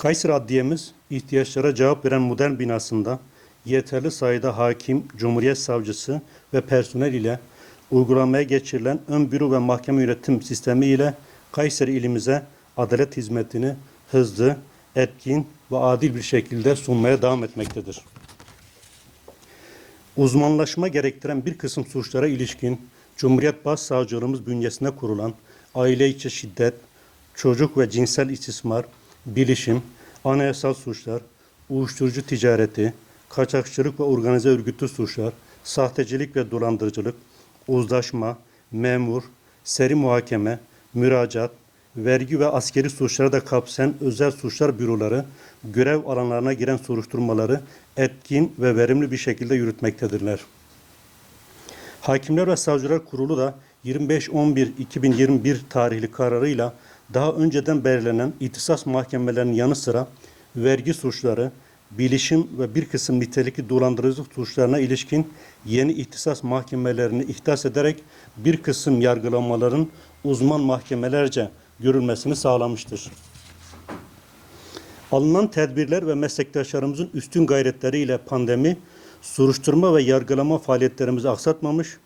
Kayseri Adliyemiz ihtiyaçlara cevap veren modern binasında yeterli sayıda hakim, cumhuriyet savcısı ve personel ile uygulamaya geçirilen ön büro ve mahkeme yönetim sistemi ile Kayseri ilimize adalet hizmetini hızlı, etkin ve adil bir şekilde sunmaya devam etmektedir. Uzmanlaşma gerektiren bir kısım suçlara ilişkin Cumhuriyet Başsavcılığımız bünyesinde kurulan aile içi şiddet, çocuk ve cinsel istismar, bilişim, anayasal suçlar, uyuşturucu ticareti, kaçakçılık ve organize örgütlü suçlar, sahtecilik ve dolandırıcılık, uzlaşma, memur, seri muhakeme, müracaat, vergi ve askeri suçları da kapsayan özel suçlar büroları görev alanlarına giren soruşturmaları etkin ve verimli bir şekilde yürütmektedirler. Hakimler ve Savcılar Kurulu da 25.11.2021 tarihli kararıyla daha önceden belirlenen ihtisas mahkemelerinin yanı sıra vergi suçları, bilişim ve bir kısım nitelikli dolandırıcılık suçlarına ilişkin yeni ihtisas mahkemelerini ihtas ederek bir kısım yargılamaların uzman mahkemelerce görülmesini sağlamıştır. Alınan tedbirler ve meslektaşlarımızın üstün gayretleriyle pandemi, soruşturma ve yargılama faaliyetlerimizi aksatmamış,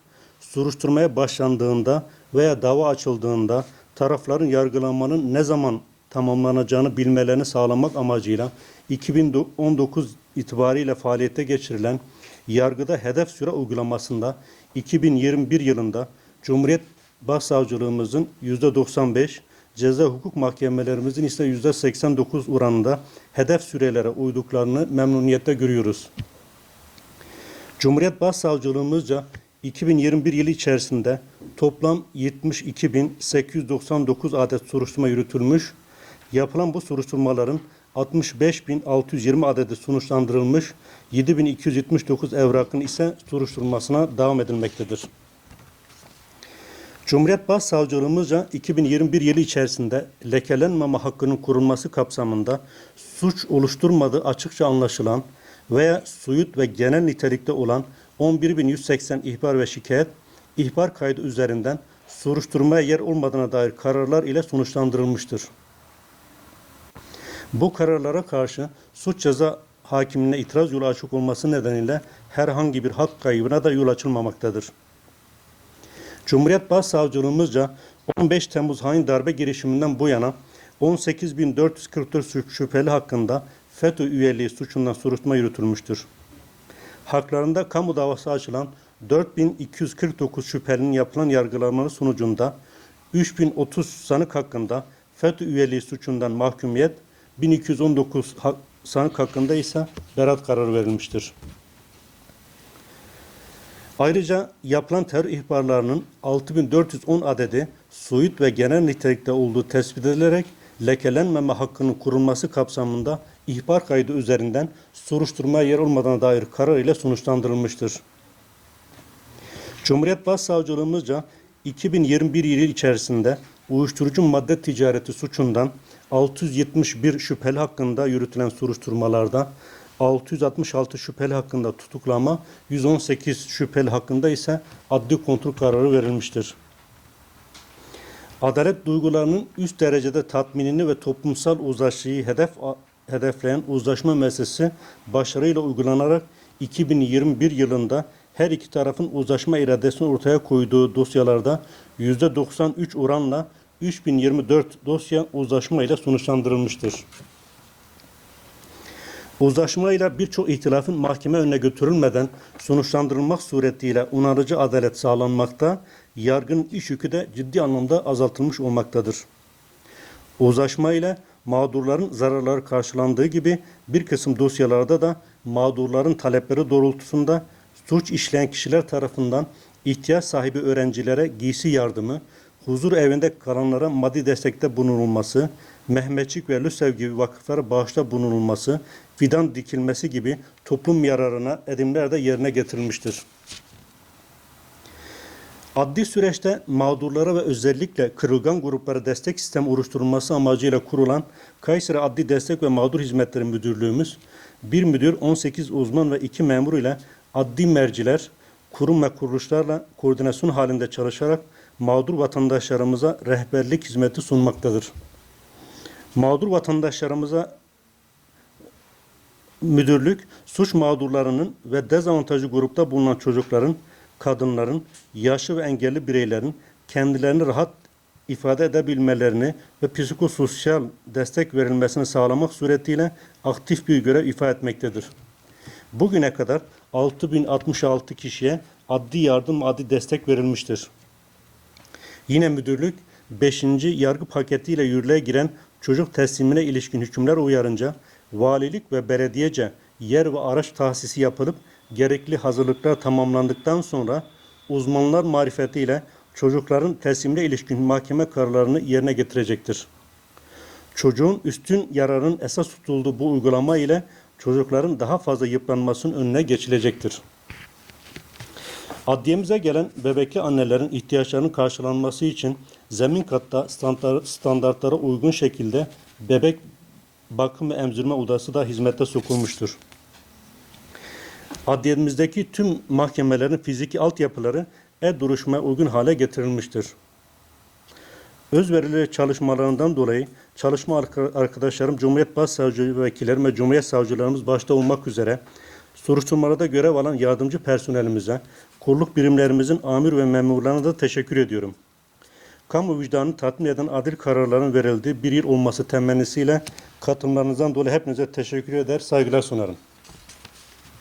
soruşturmaya başlandığında veya dava açıldığında tarafların yargılamanın ne zaman tamamlanacağını bilmelerini sağlamak amacıyla 2019 itibariyle faaliyete geçirilen yargıda hedef süre uygulamasında 2021 yılında Cumhuriyet Başsavcılığımızın %95, ceza hukuk mahkemelerimizin ise %89 oranında hedef sürelere uyduklarını memnuniyetle görüyoruz. Cumhuriyet Başsavcılığımızca 2021 yılı içerisinde toplam 72.899 adet soruşturma yürütülmüş. Yapılan bu soruşturmaların 65.620 adedi sonuçlandırılmış, 7.279 evrakın ise soruşturmasına devam edilmektedir. Cumhuriyet Başsavcılığımızca 2021 yılı içerisinde lekelenmeme hakkının korunması kapsamında suç oluşturmadığı açıkça anlaşılan veya suyut ve genel nitelikte olan 11.180 ihbar ve şikayet, ihbar kaydı üzerinden soruşturmaya yer olmadığına dair kararlar ile sonuçlandırılmıştır. Bu kararlara karşı suç ceza hakimine itiraz yolu açık olması nedeniyle herhangi bir hak kaybına da yol açılmamaktadır. Cumhuriyet Başsavcılığımızca 15 Temmuz hain darbe girişiminden bu yana 18.444 şüpheli hakkında FETÖ üyeliği suçundan soruşturma yürütülmüştür. Haklarında kamu davası açılan 4249 şüphelinin yapılan yargılamaları sonucunda 3030 sanık hakkında FETÖ üyeliği suçundan mahkumiyet, 1219 ha- sanık hakkında ise beraat kararı verilmiştir. Ayrıca yapılan terör ihbarlarının 6410 adedi soyut ve genel nitelikte olduğu tespit edilerek lekelenmeme hakkının korunması kapsamında ihbar kaydı üzerinden soruşturmaya yer olmadığına dair karar ile sonuçlandırılmıştır. Cumhuriyet Başsavcılığımızca 2021 yılı içerisinde uyuşturucu madde ticareti suçundan 671 şüpheli hakkında yürütülen soruşturmalarda 666 şüpheli hakkında tutuklama, 118 şüpheli hakkında ise adli kontrol kararı verilmiştir. Adalet duygularının üst derecede tatminini ve toplumsal uzlaşıyı hedef hedefleyen uzlaşma meselesi başarıyla uygulanarak 2021 yılında her iki tarafın uzlaşma iradesini ortaya koyduğu dosyalarda %93 oranla 3024 dosya uzlaşma ile sonuçlandırılmıştır. Uzlaşmayla birçok ihtilafın mahkeme önüne götürülmeden sonuçlandırılmak suretiyle onarıcı adalet sağlanmakta, yargının iş yükü de ciddi anlamda azaltılmış olmaktadır. Uzlaşma ile mağdurların zararları karşılandığı gibi bir kısım dosyalarda da mağdurların talepleri doğrultusunda suç işleyen kişiler tarafından ihtiyaç sahibi öğrencilere giysi yardımı, huzur evinde kalanlara maddi destekte bulunulması, Mehmetçik ve Lüsev gibi vakıflara bağışta bulunulması, fidan dikilmesi gibi toplum yararına edimler de yerine getirilmiştir. Adli süreçte mağdurlara ve özellikle kırılgan gruplara destek sistemi oluşturulması amacıyla kurulan Kayseri Adli Destek ve Mağdur Hizmetleri Müdürlüğümüz, bir müdür, 18 uzman ve 2 memur ile adli merciler, kurum ve kuruluşlarla koordinasyon halinde çalışarak mağdur vatandaşlarımıza rehberlik hizmeti sunmaktadır. Mağdur vatandaşlarımıza müdürlük suç mağdurlarının ve dezavantajlı grupta bulunan çocukların, kadınların, yaşlı ve engelli bireylerin kendilerini rahat ifade edebilmelerini ve psikososyal destek verilmesini sağlamak suretiyle aktif bir görev ifade etmektedir. Bugüne kadar 6066 kişiye adli yardım, adli destek verilmiştir. Yine müdürlük 5. yargı paketiyle yürürlüğe giren çocuk teslimine ilişkin hükümler uyarınca valilik ve belediyece yer ve araç tahsisi yapılıp gerekli hazırlıklar tamamlandıktan sonra uzmanlar marifetiyle çocukların teslimine ilişkin mahkeme kararlarını yerine getirecektir. Çocuğun üstün yararın esas tutulduğu bu uygulama ile çocukların daha fazla yıpranmasının önüne geçilecektir. Adliyemize gelen bebekli annelerin ihtiyaçlarının karşılanması için zemin katta standart- standartlara uygun şekilde bebek bakım ve emzirme odası da hizmete sokulmuştur. Adliyemizdeki tüm mahkemelerin fiziki altyapıları e-duruşmaya uygun hale getirilmiştir. Özverili çalışmalarından dolayı çalışma arka- arkadaşlarım, Cumhuriyet Başsavcılığı vekillerim ve Cumhuriyet Savcılarımız başta olmak üzere soruşturmalarda görev alan yardımcı personelimize, kulluk birimlerimizin amir ve memurlarına da teşekkür ediyorum. Kamu vicdanını tatmin eden adil kararların verildiği bir yıl olması temennisiyle katılımlarınızdan dolayı hepinize teşekkür eder, saygılar sunarım.